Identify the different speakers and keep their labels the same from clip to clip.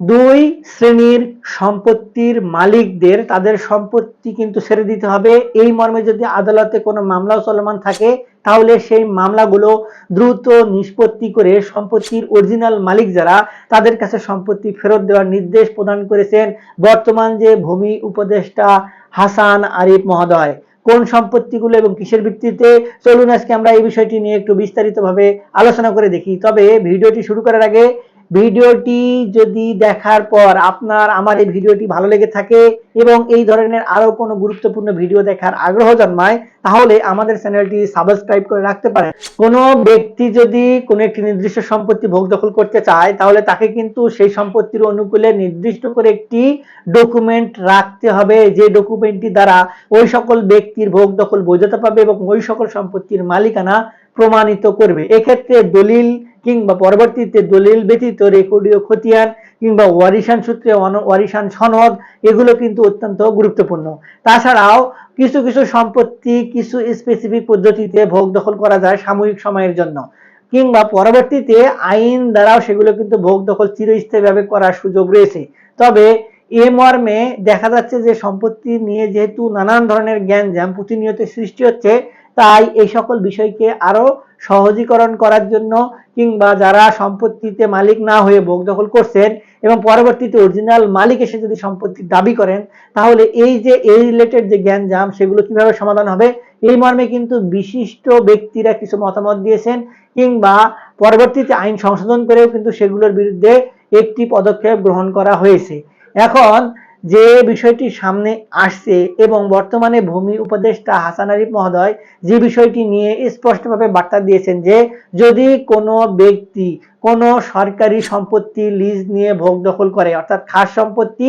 Speaker 1: দুই শ্রেণির সম্পত্তির মালিকদের তাদের সম্পত্তি কিন্তু ছেড়ে দিতে হবে। এই মর্মে যদি আদালতে কোনো মামলা চলমান থাকে, তাহলে সেই মামলাগুলো দ্রুত নিষ্পত্তি করে সম্পত্তির অরিজিনাল মালিক যারা, তাদের কাছে সম্পত্তি ফেরত দেওয়ার নির্দেশ প্রদান করেছেন বর্তমান যে ভূমি উপদেষ্টা হাসান আরিফ মহোদয়। কোন সম্পত্তিগুলো এবং কিসের ভিত্তিতে? চলুন আজকে আমরা এই বিষয়টি নিয়ে একটু বিস্তারিতভাবে আলোচনা করে দেখি। তবে ভিডিওটি শুরু করার আগে ভিডিওটি যদি দেখার পর আপনার, আমার এই ভিডিওটি ভালো লেগে থাকে এবং এই ধরনের আরও কোনো গুরুত্বপূর্ণ ভিডিও দেখার আগ্রহ জন্মায়, তাহলে আমাদের চ্যানেলটি সাবস্ক্রাইব করে রাখতে পারেন। কোনো ব্যক্তি যদি কোনো একটি নির্দিষ্ট সম্পত্তি ভোগ দখল করতে চায়, তাহলে তাকে কিন্তু সেই সম্পত্তির অনুকূলে নির্দিষ্ট করে একটি ডকুমেন্ট রাখতে হবে, যে ডকুমেন্টটি দ্বারা ওই সকল ব্যক্তির ভোগ দখল বৈধতা পাবে এবং ওই সকল সম্পত্তির মালিকানা প্রমাণিত করবে। এক্ষেত্রে দলিল কিংবা পরবর্তীতে দলিল ব্যতীত রেকর্ডীয় খতিয়ান কিংবা ওয়ারিশান সূত্রে ওয়ারিশান সনদ, এগুলো কিন্তু অত্যন্ত গুরুত্বপূর্ণ। তাছাড়াও কিছু কিছু সম্পত্তি কিছু স্পেসিফিক পদ্ধতিতে ভোগ দখল করা যায় সাময়িক সময়ের জন্য। কিংবা পরবর্তীতে আইন দ্বারাও সেগুলো কিন্তু ভোগ দখল চিরস্থায়ীভাবে করার সুযোগ রয়েছে। তবে এ মর্মে দেখা যাচ্ছে যে সম্পত্তি নিয়ে যেহেতু নানান ধরনের জ্ঞান জ্যাম প্রতিনিয়ত সৃষ্টি হচ্ছে তাই এই সকল বিষয়কে আরও সহজীকরণ করার জন্য কিংবা যারা সম্পত্তিতে মালিক না হয়ে ভোগ দখল করছেন এবং পরবর্তীতে অরিজিনাল মালিক এসে যদি সম্পত্তির দাবি করেন, তাহলে এই যে এই রিলেটেড যে জ্ঞান জাম সেগুলো কীভাবে সমাধান হবে? এই মর্মে কিন্তু বিশিষ্ট ব্যক্তিরা কিছু মতামত দিয়েছেন কিংবা পরবর্তীতে আইন সংশোধন করেও কিন্তু সেগুলোর বিরুদ্ধে একটি পদক্ষেপ গ্রহণ করা হয়েছে। এখন যে বিষয়টি সামনে আসছে এবং বর্তমানে ভূমি উপদেষ্টা হাসান আরিফ মহোদয় যে বিষয়টি নিয়ে স্পষ্টভাবে বার্তা দিয়েছেন যে যদি কোনো ব্যক্তি কোনো সরকারি সম্পত্তি লিজ নিয়ে ভোগ দখল করে, অর্থাৎ খাস সম্পত্তি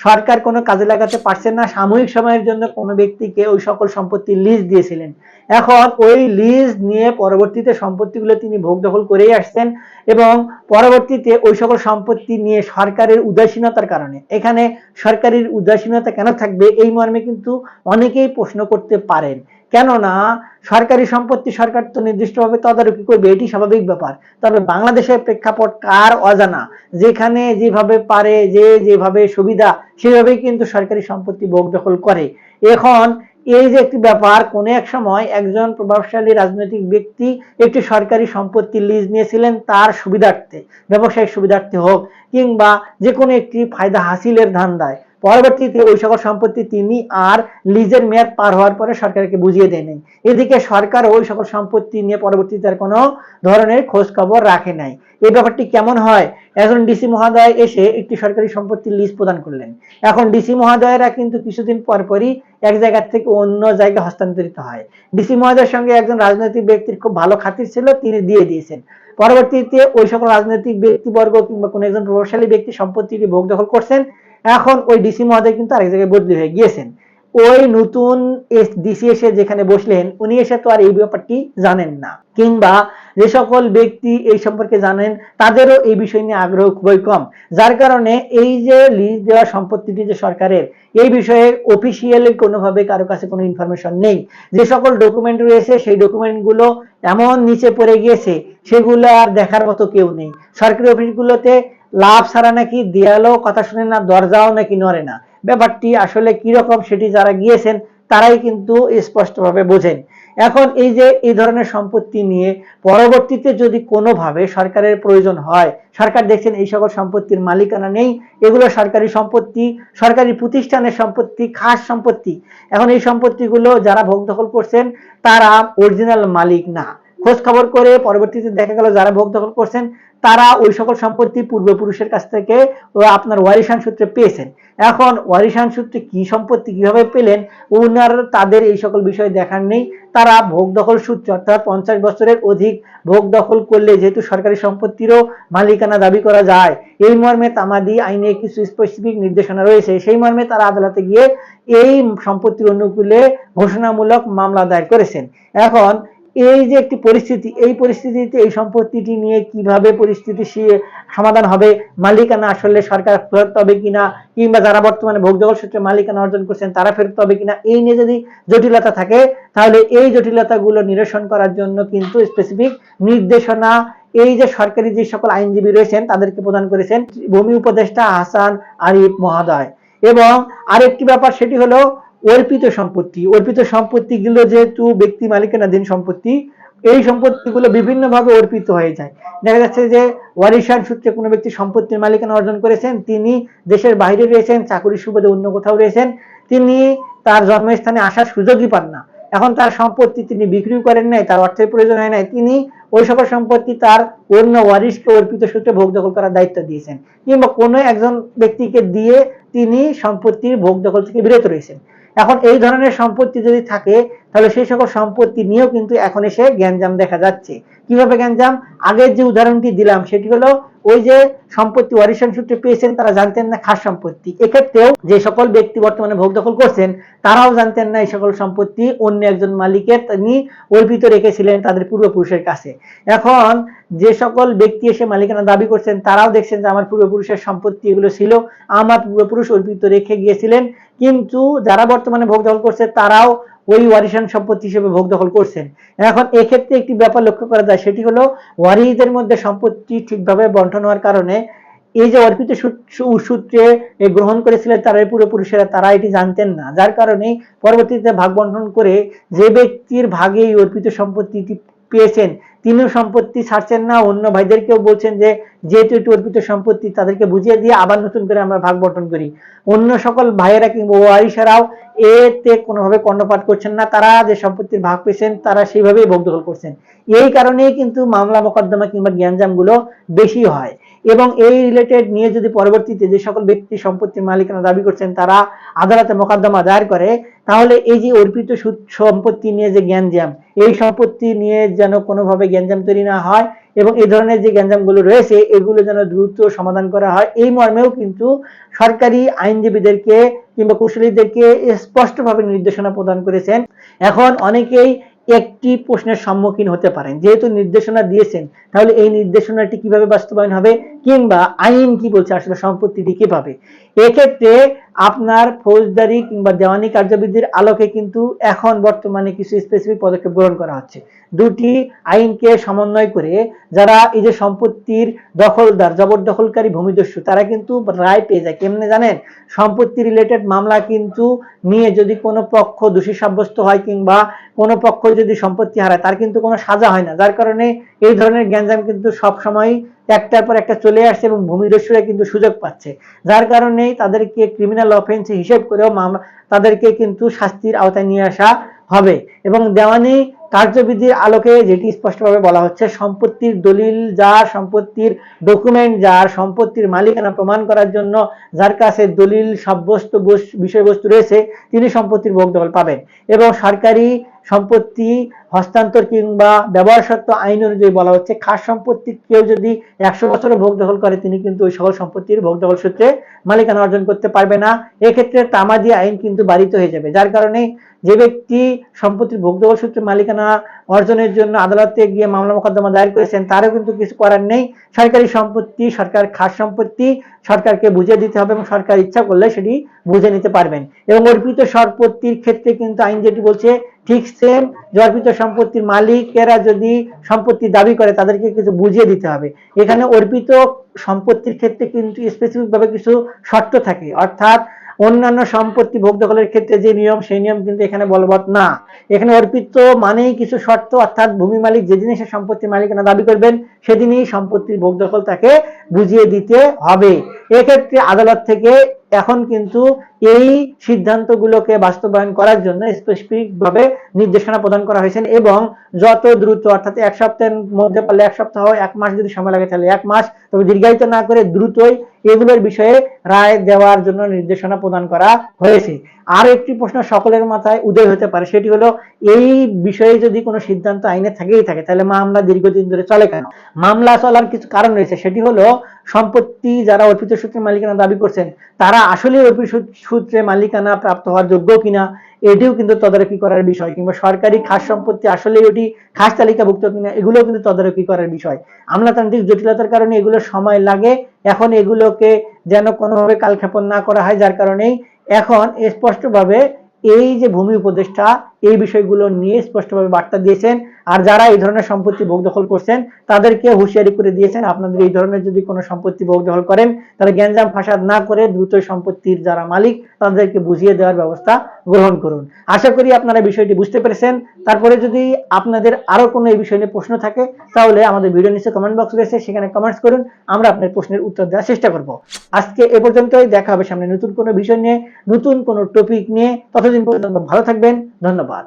Speaker 1: সরকার কোনো কাজে লাগাতে পারছেন না, সাময়িক সময়ের জন্য কোনো ব্যক্তিকে ওই সকল সম্পত্তি লিজ দিয়েছিলেন। এখন ওই লিজ নিয়ে পরবর্তীতে সম্পত্তিগুলো তিনি ভোগ দখল করেই আসছেন এবং পরবর্তীতে ওই সকল সম্পত্তি নিয়ে সরকারের উদাসীনতার কারণে। এখানে সরকারের উদাসীনতা কেন থাকবে এই মর্মে কিন্তু অনেকেই প্রশ্ন করতে পারেন। কেননা সরকারি সম্পত্তি সরকার তো নির্দিষ্টভাবে তদারকি করবে, এটি স্বাভাবিক ব্যাপার। তবে বাংলাদেশের প্রেক্ষাপট কার অজানা? যেখানে যেভাবে পারে, যে যেভাবে সুবিধা, সেভাবেই কিন্তু সরকারি সম্পত্তি ভোগ দখল করে। এখন এই যে একটি ব্যাপার, কোনো এক সময় একজন প্রভাবশালী রাজনৈতিক ব্যক্তি একটি সরকারি সম্পত্তি লিজ নিয়েছিলেন, তার সুবিধার্থে, ব্যবসায়িক সুবিধার্থে হোক, কিংবা যে কোনো একটি ফায়দা হাসিলের ধান্দায় পরবর্তীতে ওই সকল সম্পত্তি তিনি আর লিজের মেয়াদ পার হওয়ার পরে সরকারকে বুঝিয়ে দেয়নি। এদিকে সরকার ওই সকল সম্পত্তি নিয়ে পরবর্তীতে আর কোনো ধরনের খোঁজ খবর রাখে নাই। এই ব্যাপারটি কেমন হয়? একজন ডিসি মহোদয় এসে একটি সরকারি সম্পত্তির লিজ প্রদান করলেন। এখন ডিসি মহোদয়েরা কিন্তু কিছুদিন পর পরই এক জায়গা থেকে অন্য জায়গায় হস্তান্তরিত হয়। ডিসি মহোদয়ের সঙ্গে একজন রাজনৈতিক ব্যক্তির খুব ভালো খাতির ছিল, তিনি দিয়ে দিয়েছেন। পরবর্তীতে ওই সকল রাজনৈতিক ব্যক্তিবর্গ কিংবা কোনো একজন প্রভাবশালী ব্যক্তি সম্পত্তিটি ভোগ দখল করছেন। এখন ওই ডিসি মহোদয় কিন্তু আরেক জায়গায় বদলি হয়ে গিয়েছেন। ওই নতুন ডিসি এসে যেখানে বসলেন, উনি এসে তো আর এই ব্যাপারটি জানেন না। কিংবা যে সকল ব্যক্তি এই সম্পর্কে জানেন, তাদেরও এই বিষয় নিয়ে আগ্রহ খুবই কম। যার কারণে এই যে লিজ দেওয়া সম্পত্তিটি যে সরকারের, এই বিষয়ে অফিসিয়ালি কোনোভাবে কারও কাছে কোনো ইনফরমেশন নেই। যে সকল ডকুমেন্ট রয়েছে, সেই ডকুমেন্টগুলো এমন নিচে পড়ে গিয়েছে, সেগুলো আর দেখার মতো কেউ নেই। সরকারি অফিসগুলোতে লাভ ছাড়া নাকি দেয়ালও কথা শুনে না, দরজাও নাকি নড়ে না। ব্যাপারটি আসলে কীরকম সেটি যারা গিয়েছেন, তারাই কিন্তু স্পষ্টভাবে বোঝেন। এখন এই যে, এই ধরনের সম্পত্তি নিয়ে পরবর্তীতে যদি কোনোভাবে সরকারের প্রয়োজন হয়, সরকার দেখছেন এই সকল সম্পত্তির মালিকানা নেই, এগুলো সরকারি সম্পত্তি, সরকারি প্রতিষ্ঠানের সম্পত্তি, খাস সম্পত্তি। এখন এই সম্পত্তিগুলো যারা ভোগ দখল করছেন, তারা অরিজিনাল মালিক না। খোঁজ খবর করে পরবর্তীতে দেখা গেল যারা ভোগ দখল করছেন, তারা ওই সকল সম্পত্তি পূর্বপুরুষের কাছ থেকে আপনার ওয়ারিশান সূত্রে পেয়েছেন। এখন ওয়ারিশান সূত্রে কি সম্পত্তি কীভাবে পেলেন ওনার তাদের এই সকল বিষয় দেখার নেই। তারা ভোগ দখল সূত্রে, অর্থাৎ পঞ্চাশ বছরের অধিক ভোগ দখল করলে যেহেতু সরকারি সম্পত্তিরও মালিকানা দাবি করা যায়, এই মর্মে তামাদি আইনে কিছু স্পেসিফিক নির্দেশনা রয়েছে। সেই মর্মে তারা আদালতে গিয়ে এই সম্পত্তির অনুকূলে ঘোষণামূলক মামলা দায়ের করেছেন। এখন এই যে একটি পরিস্থিতি, এই পরিস্থিতিতে এই সম্পত্তিটি নিয়ে কীভাবে পরিস্থিতি সমাধান হবে, মালিকানা আসলে সরকার ফেরত হবে কিনা, কিংবা যারা বর্তমানে ভোগ জগৎ সূত্রে মালিকানা অর্জন করছেন, তারা ফেরত হবে কিনা, এই নিয়ে যদি জটিলতা থাকে, তাহলে এই জটিলতাগুলো নিরসন করার জন্য কিন্তু স্পেসিফিক নির্দেশনা, এই যে সরকারি যে সকল আইনজীবী রয়েছেন, তাদেরকে প্রদান করেছেন ভূমি উপদেষ্টা হাসান আরিফ মহাদয়। এবং আরেকটি ব্যাপার, সেটি হলো অর্পিত সম্পত্তি, অর্পিত সম্পত্তিগুলো যেহেতু ব্যক্তি মালিকানাধীন সম্পত্তি, এই সম্পত্তিগুলো বিভিন্নভাবে অর্পিত হয়ে যায়। দেখা যাচ্ছে যে ওয়ারিশান সূত্রে কোনো ব্যক্তি সম্পত্তির মালিকানা অর্জন করেছেন, তিনি দেশের বাইরে রয়েছেন চাকরির সুবাদে অন্য কোথাও রয়েছেন, তিনি তার জন্মস্থানে আসার সুযোগই পান না। এখন তার সম্পত্তি তিনি বিক্রি করেন নাই, তার অর্থের প্রয়োজন হয় নাই। তিনি ওই সকল সম্পত্তি তার অন্য ওয়ারিশকে অর্পিত সূত্রে ভোগ দখল করার দায়িত্ব দিয়েছেন। কিংবা কোনো একজন ব্যক্তিকে দিয়ে তিনি সম্পত্তির ভোগ দখল থেকে বিরত রয়েছেন। এখন এই ধরনের সম্পত্তি যদি থাকে, তাহলে সেই সকল সম্পত্তি নিয়েও কিন্তু এখন এসে গ্যাঞ্জাম দেখা যাচ্ছে। কীভাবে গ্যাঞ্জাম? আগের যে উদাহরণটি দিলাম, সেটি হলো ওই যে সম্পত্তি ওয়ারিশান সূত্রে পেয়েছেন, তারা জানতেন না খাস সম্পত্তি। এক্ষেত্রেও যে সকল ব্যক্তি বর্তমানে ভোগ দখল করছেন, তারাও জানতেন না এই সকল সম্পত্তি, অন্য একজন মালিকের তিনি অর্পিত রেখেছিলেন তাদের পূর্বপুরুষের কাছে। এখন যে সকল ব্যক্তি এসে মালিকানা দাবি করছেন, তারাও দেখছেন যে আমার পূর্বপুরুষের সম্পত্তি এগুলো ছিল, আমার পূর্বপুরুষ অর্পিত রেখে গিয়েছিলেন। কিন্তু যারা বর্তমানে ভোগ দখল করছে, তারাও ওই ওয়ারিশান সম্পত্তি হিসেবে ভোগ দখল করছেন। এখন এক্ষেত্রে একটি ব্যাপার লক্ষ্য করা যায়, সেটি হলো ওয়ারিসদের মধ্যে সম্পত্তি ঠিকভাবে বন্টন হওয়ার কারণে এই যে অর্পিত সূত্রে গ্রহণ করেছিলেন তারা পূর্বপুরুষেরা, তারা এটি জানতেন না। যার কারণে পরবর্তীতে ভাগ বন্টন করে যে ব্যক্তির ভাগে এই অর্পিত সম্পত্তিটি পেয়েছেন। তিনিও সম্পত্তি ছাড়ছেন না, অন্য ভাইদেরকেও বলছেন যে, যেহেতু এটি অর্পিত সম্পত্তি, তাদেরকে বুঝিয়ে দিয়ে আবার নতুন করে আমরা ভাগ বন্টন করি। অন্য সকল ভাইয়েরা কিংবা ওয়ারিসারাও এতে কোনোভাবে কর্ণপাত করছেন না। তারা যে সম্পত্তির ভাগ পেয়েছেন, তারা সেইভাবেই ভোগ দখল করছেন। এই কারণেই কিন্তু মামলা, মোকদ্দমা কিংবা জ্ঞানজামগুলো বেশি হয়। এবং এই রিলেটেড নিয়ে যদি পরবর্তীতে যে সকল ব্যক্তি সম্পত্তির মালিকানা দাবি করছেন, তারা আদালতে মোকদ্দমা দায়ের করে, তাহলে এই যে অর্পিত সুদ সম্পত্তি নিয়ে যে জ্ঞানজাম এই সম্পত্তি নিয়ে যেন কোনোভাবে জ্ঞানজাম তৈরি না হয় এবং এই ধরনের যে গ্যাঞ্জামগুলো রয়েছে, এগুলো যেন দ্রুত সমাধান করা হয়। এই মর্মেও কিন্তু সরকারি আইনজীবীদেরকে কিংবা কুশলীদেরকে স্পষ্টভাবে নির্দেশনা প্রদান করেছেন। এখন অনেকেই একটি প্রশ্নের সম্মুখীন হতে পারেন। যেহেতু নির্দেশনা দিয়েছেন, তাহলে এই নির্দেশনাটি কীভাবে বাস্তবায়ন হবে কিংবা আইন কি বলছে, আসলে সম্পত্তিটি কীভাবে? এক্ষেত্রে আপনার ফৌজদারি কিংবা দেওয়ানি কার্যবিধির আলোকে কিন্তু এখন বর্তমানে কিছু স্পেসিফিক পদক্ষেপ গ্রহণ করা হচ্ছে। দুটি আইনকে সমন্বয় করে যারা এই যে সম্পত্তির দখলদার, জবরদখলকারী, ভূমিদস্যু, তারা কিন্তু রায় পেয়ে যায়। কেমনে জানেন? সম্পত্তি রিলেটেড মামলা কিন্তু নিয়ে যদি কোনো পক্ষ দোষী সাব্যস্ত হয় কিংবা কোনো পক্ষ যদি সম্পত্তি হারায়, তার কিন্তু কোনো সাজা হয় না। যার কারণে এই ধরনের গ্যাঞ্জাম কিন্তু সব সময় একটার পর একটা চলে আসছে এবং ভূমিদস্যুরা কিন্তু সুযোগ পাচ্ছে। যার কারণে তাদেরকে ক্রিমিনাল অফেন্স হিসেব করেও তাদেরকে কিন্তু শাস্তির আওতায় নিয়ে আসা হবে। এবং দেওয়ানি কার্যবিধির আলোকে যেটি স্পষ্টভাবে বলা হচ্ছে, সম্পত্তির দলিল যার সম্পত্তির ডকুমেন্ট যার সম্পত্তির মালিকানা প্রমাণ করার জন্য যার কাছে দলিল, সাব্যস্ত বস- বিষয়বস্তু রয়েছে, তিনি সম্পত্তির ভোগ দখল পাবেন। এবং সরকারি সম্পত্তি হস্তান্তর কিংবা ব্যবহার সত্ত্ব আইন অনুযায়ী বলা হচ্ছে, খাস সম্পত্তি কেউ যদি একশো বছরের ভোগ দখল করে, তিনি কিন্তু ওই সকল সম্পত্তির ভোগ দখল সূত্রে মালিকানা অর্জন করতে পারবে না। এক্ষেত্রে তামাদি আইন কিন্তু বাড়িত হয়ে যাবে, যার কারণে যে ব্যক্তি সম্পত্তির ভোগ দখল সূত্রে মালিকানা অর্জনের জন্য আদালতে গিয়ে মামলা মোকদ্দমা দায়ের করেছেন, তারও কিন্তু কিছু করার নেই। সরকারি সম্পত্তি, সরকার খাস সম্পত্তি, সরকারকে বুঝিয়ে দিতে হবে এবং সরকার ইচ্ছা করলে সেটি বুঝে নিতে পারবেন। এবং অর্পিত সম্পত্তির ক্ষেত্রে কিন্তু আইন যেটি বলছে ঠিক সেম অর্পিত সম্পত্তির মালিকেরা যদি সম্পত্তি দাবি করে, তাদেরকে কিছু বুঝিয়ে দিতে হবে। এখানে অর্পিত সম্পত্তির ক্ষেত্রে কিন্তু স্পেসিফিক ভাবে কিছু শর্ত থাকে। অর্থাৎ অন্যান্য সম্পত্তি ভোগ দখলের ক্ষেত্রে যে নিয়ম, সেই নিয়ম কিন্তু এখানে বলবৎ না। এখানে অর্পিত মানেই কিছু শর্ত, অর্থাৎ ভূমি মালিক যেদিন সে সম্পত্তির মালিকানা দাবি করবেন, সেদিনই সম্পত্তির ভোগ দখল তাকে বুঝিয়ে দিতে হবে। এক্ষেত্রে আদালত থেকে এখন কিন্তু এই সিদ্ধান্তগুলোকে বাস্তবায়ন করার জন্য স্পেসিফিক ভাবে নির্দেশনা প্রদান করা হয়েছে এবং যত দ্রুত, অর্থাৎ এক সপ্তাহের মধ্যে পারলে এক সপ্তাহ, এক মাস যদি সময় লাগে তাহলে এক মাস তবে দীর্ঘায়িত না করে দ্রুতই এগুলোর বিষয়ে রায় দেওয়ার জন্য নির্দেশনা প্রদান করা হয়েছে। আর একটি প্রশ্ন সকলের মাথায় উদয় হতে পারে, সেটি হলো, এই বিষয়ে যদি কোনো সিদ্ধান্ত আইনে থাকেই থাকে, তাহলে মামলা দীর্ঘদিন ধরে চলে কেন? মামলা চলার কিছু কারণ রয়েছে, সেটি হলো, সম্পত্তি যারা অর্পিত সূত্রে মালিকানা দাবি করছেন, তারা আসলে অর্পিত সূত্রে মালিকানা প্রাপ্ত হওয়ার যোগ্য কিনা, এটিও কিন্তু তদারকি করার বিষয়, কিংবা সরকারি খাস সম্পত্তি আসলে ওটি খাস তালিকাভুক্ত কিনা এগুলো কিন্তু তদারকি করার বিষয়। আমলাতান্ত্রিক জটিলতার কারণে এগুলো সময় লাগে, এখন এগুলোকে যেন কোনোভাবে কালক্ষেপণ না করা হয়, যার কারণেই এখন স্পষ্টভাবে এই যে ভূমি উপদেষ্টা এই বিষয়গুলো নিয়ে স্পষ্টভাবে বার্তা দিয়েছেন। আর যারা এই ধরনের সম্পত্তি ভোগ দখল করছেন, তাদেরকে হুঁশিয়ারি করে দিয়েছেন, আপনাদের এই ধরনের যদি কোনো সম্পত্তি ভোগ দখল করেন, তাহলে গ্যাঞ্জাম ফাসাদ না করে দ্রুত সম্পত্তির যারা মালিক, তাদেরকে বুঝিয়ে দেওয়ার ব্যবস্থা গ্রহণ করুন। আশা করি আপনারা বিষয়টি বুঝতে পেরেছেন। তারপরে যদি আপনাদের আরও কোনো এই বিষয় নিয়ে প্রশ্ন থাকে, তাহলে আমাদের ভিডিও নিচে কমেন্ট বক্স রয়েছে, সেখানে কমেন্টস করুন, আমরা আপনার প্রশ্নের উত্তর দেওয়ার চেষ্টা করব। আজকে এ পর্যন্তই, দেখা হবে সামনে নতুন কোনো বিষয় নিয়ে, নতুন কোনো টপিক নিয়ে। ততদিন পর্যন্ত ভালো থাকবেন, ধন্যবাদ।